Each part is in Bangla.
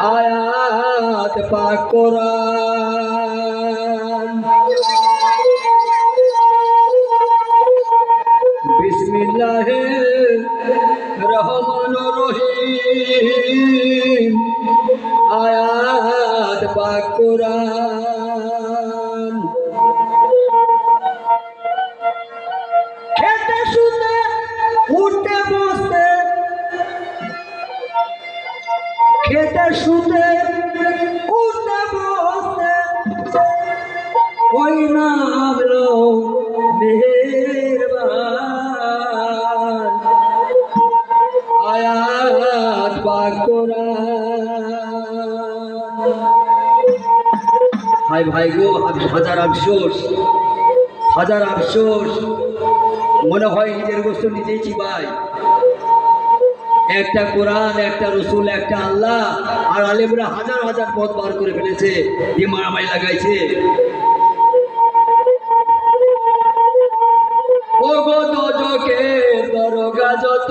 আয়াত পাক কোরআন বিসমিল্লাহির রহমানির রহিম। আয়াত পাক কোরআন খেতে শুতে উঠতে খেতে শুতে উঠতে বসতে ওই নামলো আয়াত পাক কোরআন ভাই ভাই গো হাজার আফসোস হাজার আফসোস। মনে হয় নিজের গোষ্ঠ নিজেই চিবাই একটা কোরআন, একটা রসুল, একটা আল্লাহ, আর আলেমরা হাজার হাজার পথ বার করে ফেলেছে দিয়ে মারামারি লাগাইছে। যত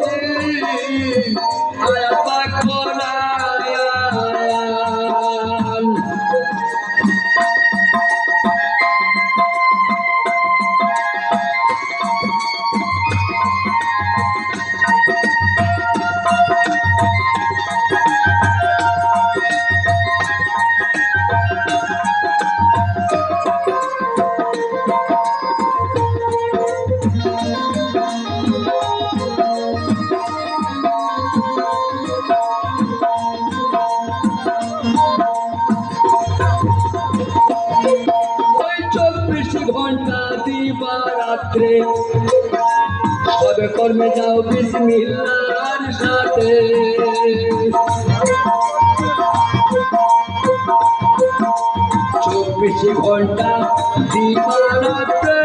ঘণ্টা দিবা রাত্রে। সবে কর্মে যাও বিসমিল্লার সাথে। চব্বিশ ঘণ্টা দিবা রাত্রে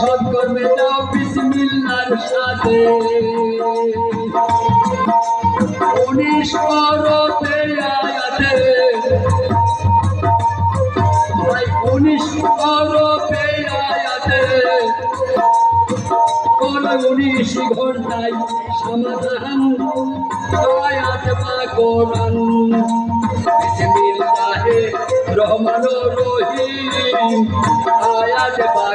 সব কর্মে যাও বিসমিল্লার সাথে। উনিশ করতে আয়াতে কোন উনিশ ঘন্টায় সমাধান। আয়াত বা কোরআন বিসমিল্লাহে রহমান রহিম। আয়াত বা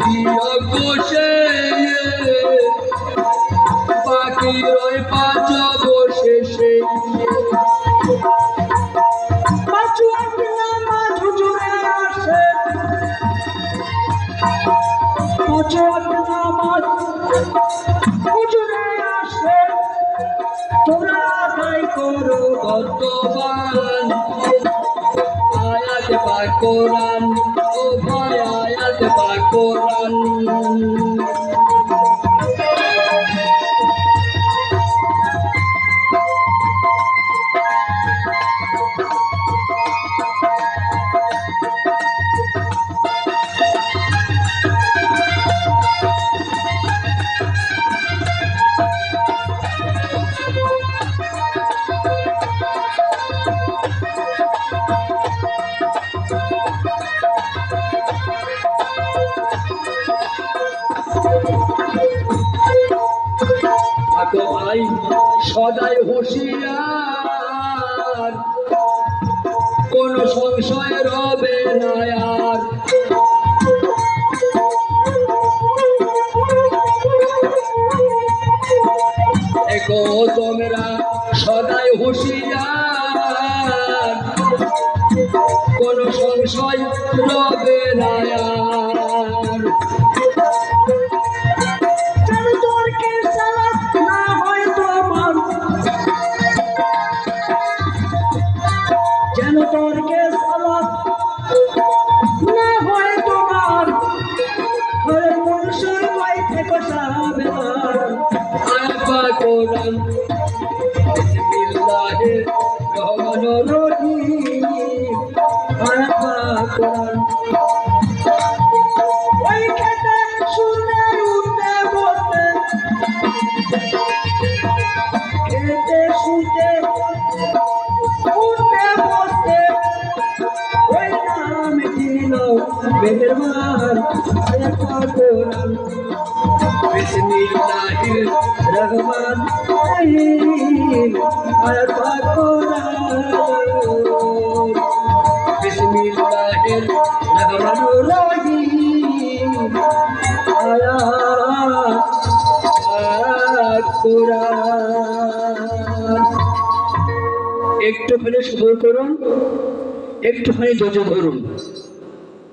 বিয়োগ বসে বাকি রয় পাঁচ বসে সে পাঁচ আয়াত পাক কোরআন ও ভাই আয়াত পাক কোরআন। ভাই সদাই হুঁশিয়ার। কোন সংশয় রবে না আর। দেখো তোমরা সদাই হুঁশিয়ার। কোন সংশয় রবে না আর। কোরআন বিসমিল্লাহির রহমানির রহিম আয়াবা কোরআন ওই খেতে শুনে উঠতে বসতে খেতে শুতে উঠতে বসতে ওই নাম দিল মেহেরবান আয়াবা কোরআন বিসমিল্লাহির রহমান রহিম আয়াবা কোরআন বিসমিল্লাহির একটুখানি শুভ করুন একটুখানি ধৈর্য ধরুন